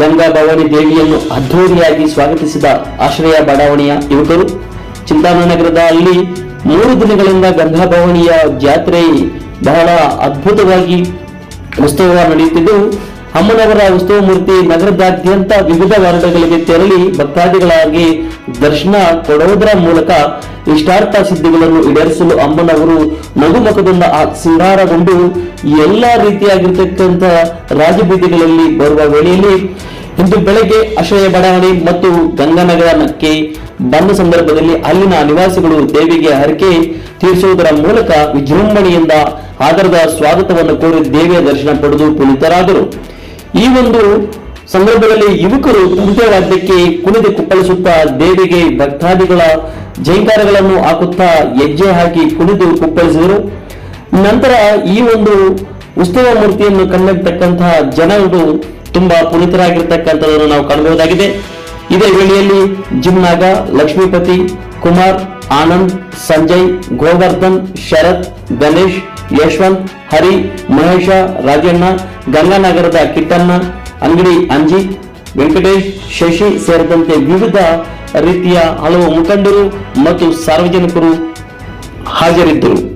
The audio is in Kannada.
ಗಂಗಾ ಭವಾನಿ ದೇವಿಯನ್ನು ಅದ್ಧೂರಿಯಾಗಿ ಸ್ವಾಗತಿಸಿದ ಆಶ್ರಯ ಬಡಾವಣೆಯ ಯುವಕರು ಚಿಂತಾಮನಗರದ ಅಲ್ಲಿ ಮೂರು ದಿನಗಳಿಂದ ಗಂಗಾ ಭವಾನಿಯ ಜಾತ್ರೆ ಬಹಳ ಅದ್ಭುತವಾಗಿ ಉತ್ಸವ ನಡೆಯುತ್ತಿದ್ದು ಅಮ್ಮನವರ ಉತ್ಸವ ಮೂರ್ತಿ ನಗರದಾದ್ಯಂತ ವಿವಿಧ ವಾರ್ಡ್ಗಳಿಗೆ ತೆರಳಿ ಭಕ್ತಾದಿಗಳಾಗಿ ದರ್ಶನ ಕೊಡುವುದರ ಮೂಲಕ ಇಷ್ಟಾರ್ಥ ಸಿದ್ಧಿಗಳನ್ನು ಈಡೇರಿಸಲು ಅಮ್ಮನವರು ನಗುಮುಖದಿಂದ ಸಿಂಗಾರಗೊಂಡು ಎಲ್ಲಾ ರೀತಿಯಾಗಿರ್ತಕ್ಕಂಥ ರಾಜಬೀದಿಗಳಲ್ಲಿ ಬರುವ ವೇಳೆಯಲ್ಲಿ ಇಂದು ಬೆಳಗ್ಗೆ ಅಶಯ ಬಡಾವಣೆ ಮತ್ತು ಗಂಗಾನಗರಕ್ಕೆ ಬಂದ ಸಂದರ್ಭದಲ್ಲಿ ಅಲ್ಲಿನ ನಿವಾಸಿಗಳು ದೇವಿಗೆ ಹರಕೆ ತೀರಿಸುವುದರ ಮೂಲಕ ವಿಜೃಂಭಣೆಯಿಂದ ಆಧಾರದ ಸ್ವಾಗತವನ್ನು ಕೋರಿ ದೇವಿಯ ದರ್ಶನ ಪಡೆದು ಪುನೀತರಾದರು. ಈ ಒಂದು ಸಂದರ್ಭದಲ್ಲಿ ಯುವಕರು ಕುಂಟೆ ರಾಜ್ಯಕ್ಕೆ ಕುಣಿದು ಕುಪ್ಪಳಿಸುತ್ತಾ ದೇವಿಗೆ ಭಕ್ತಾದಿಗಳ ಜೈಕಾರಗಳನ್ನು ಹಾಕುತ್ತಾ ಹೆಜ್ಜೆ ಹಾಕಿ ಕುಣಿದು ಕುಪ್ಪಳಿಸಿದರು. ನಂತರ ಈ ಒಂದು ಉತ್ಸವ ಮೂರ್ತಿಯನ್ನು ಕಂಡಿರ್ತಕ್ಕಂತಹ ಜನರು ತುಂಬಾ ಪುನೀತರಾಗಿರ್ತಕ್ಕಂಥದ್ದನ್ನು ನಾವು ಕಾಣಬಹುದಾಗಿದೆ. ಇದೇ ವೇಳೆಯಲ್ಲಿ ಜಿಮ್ನಾಗ ಲಕ್ಷ್ಮೀಪತಿ ಕುಮಾರ್ ಆನಂದ್, ಸಂಜಯ್, ಗೋವರ್ಧನ್, ಶರತ್, ಗಣೇಶ್, ಯಶವಂತ್, ಹರಿ, ಮಹೇಶ, ರಾಜಣ್ಣ, ಗಂಗಾನಗರದ ಕಿಟ್ಟಣ್ಣ, ಅಂಗಡಿ ಅಂಜಿ ವೆಂಕಟೇಶ್, ಶಶಿ ಸೇರಿದಂತೆ ವಿವಿಧ ರೀತಿಯ ಹಲವು ಮುಖಂಡರು ಮತ್ತು ಸಾರ್ವಜನಿಕರು ಹಾಜರಿದ್ದರು.